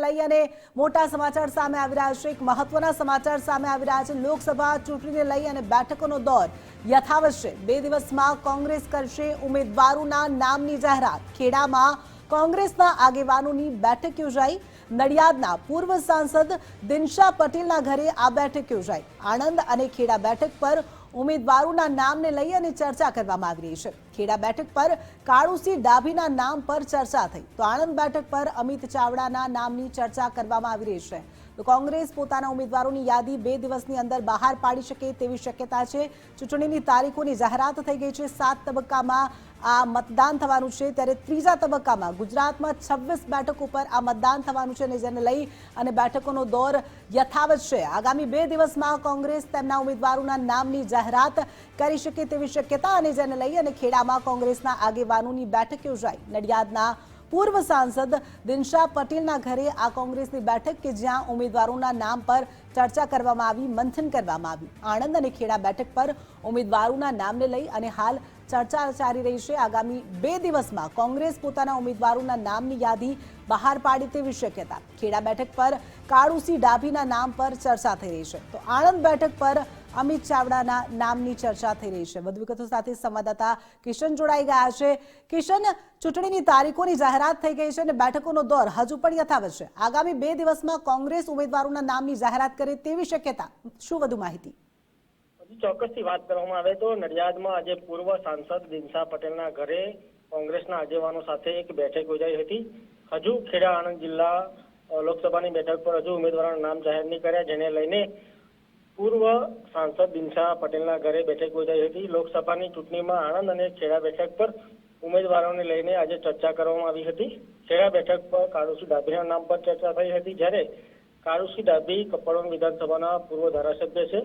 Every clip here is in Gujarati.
લઈ અને મોટા સમાચાર સામે આવી રહ્યા છે. એક મહત્વના સમાચાર સામે આવી રહ્યા છે. લોકસભા ચૂંટણીને લઈ અને બેઠકોનો દોર યથાવત બે દિવસમાં કોંગ્રેસ કરશે ઉમેદવારોના નામની જાહેરાત. ખેડામાં કોંગ્રેસના આગેવાનોની બેઠક યોજાઈ. નડિયાદના પૂર્વ સાંસદ દિનશા પટેલના ઘરે આ બેઠક યોજાઈ. આણંદ અને ખેડા બેઠક પર ઉમેદવારોના નામને લઈ અને ચર્ચા કરવામાં આવી રહી છે. ખેડા બેઠક પર કાળુસિંહ ડાભીના નામ પર ચર્ચા થઈ. તો આણંદ બેઠક પર અમિત ચાવડાના નામની ચર્ચા કરવામાં આવી રહી છે. તો કોંગ્રેસ પોતાના ઉમેદવારોની યાદી બે દિવસની અંદર બહાર પાડી શકે તેવી શક્યતા છે. ચૂંટણીની તારીખોની જાહેરાત થઈ ગઈ છે. સાત તબક્કામાં આ મતદાન થવાનું છે. ત્યારે ત્રીજા તબક્કામાં ગુજરાતમાં છવ્વીસ બેઠકો પર આ મતદાન થવાનું છે અને જેને લઈ અને બેઠકોનો દોર યથાવત છે. આગામી બે દિવસમાં કોંગ્રેસ તેમના ઉમેદવારોના નામની જાહેરાત કરી શકે તેવી શક્યતા અને જેને લઈ અને ખેડામાં કોંગ્રેસના આગેવાનોની બેઠક યોજાઈ. નડિયાદના પૂર્વ સાંસદ દિનશા પટેલના ઘરે આ કોંગ્રેસની બેઠક કે જ્યાં ઉમેદવારોના નામ પર ચર્ચા કરવામાં આવી, મંથન કરવામાં આવ્યું. આણંદ અને ખેડા બેઠક પર ઉમેદવારોના નામને લઈ અને હાલ ચર્ચા ચાલી રહી છે. આગામી બે દિવસમાં કોંગ્રેસ પોતાના ઉમેદવારોના નામની યાદી બહાર પાડે તેવી શક્યતા. ખેડા બેઠક પર કાળુસી ડાભીના નામ પર ચર્ચા થઈ રહી છે. તો આણંદ બેઠક પર અમિત ચાવડાના નામની ચર્ચા થઈ રહી છે. વધુ વિગતો સાથે સંવાદદાતા કિશન જોડાઈ ગયા છે. કિશન, ચૂંટણીની તારીખોની જાહેરાત થઈ ગઈ છે અને બેઠકોનો દોર હજુ પણ યથાવત છે. આગામી બે દિવસમાં કોંગ્રેસ ઉમેદવારોના નામની જાહેરાત કરે તેવી શક્યતા. શું વધુ માહિતી? ચોક્કસથી વાત કરવામાં આવે તો નડિયાદમાં આજે પૂર્વ સાંસદ દિનસા પટેલના ઘરે કોંગ્રેસના આગેવાનો સાથે એક બેઠક યોજાઈ હતી. હજુ ખેડા આણંદ જિલ્લા લોકસભાની બેઠક પર હજુ ઉમેદવારોના નામ જાહેર નહીં કર્યા, જેને લઈને પૂર્વ સાંસદ દિનશા પટેલના ઘરે બેઠક યોજાઈ હતી. લોકસભાની ચૂંટણીમાં આણંદ અને ખેડા બેઠક પર ઉમેદવારોને લઈને આજે ચર્ચા કરવામાં આવી હતી. ખેડા બેઠક પર કાળુસી ડાભીના નામ પર ચર્ચા થઈ હતી. જ્યારે કાળુસી ડાભી કપડોન વિધાનસભાના પૂર્વ ધારાસભ્ય છે.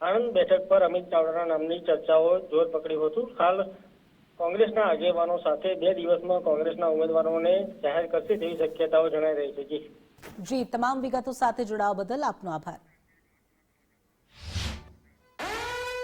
આણંદ બેઠક પર અમિત ચાવડાના નામની ચર્ચાઓ જોર પકડ્યું હતું. હાલ કોંગ્રેસના આગેવાનો સાથે બે દિવસમાં કોંગ્રેસના ઉમેદવારોને જાહેર કરશે તેવી શક્યતાઓ જણાઈ રહી છે. જી, તમામ વિગતો સાથે જોડાવા બદલ આપનો આભાર.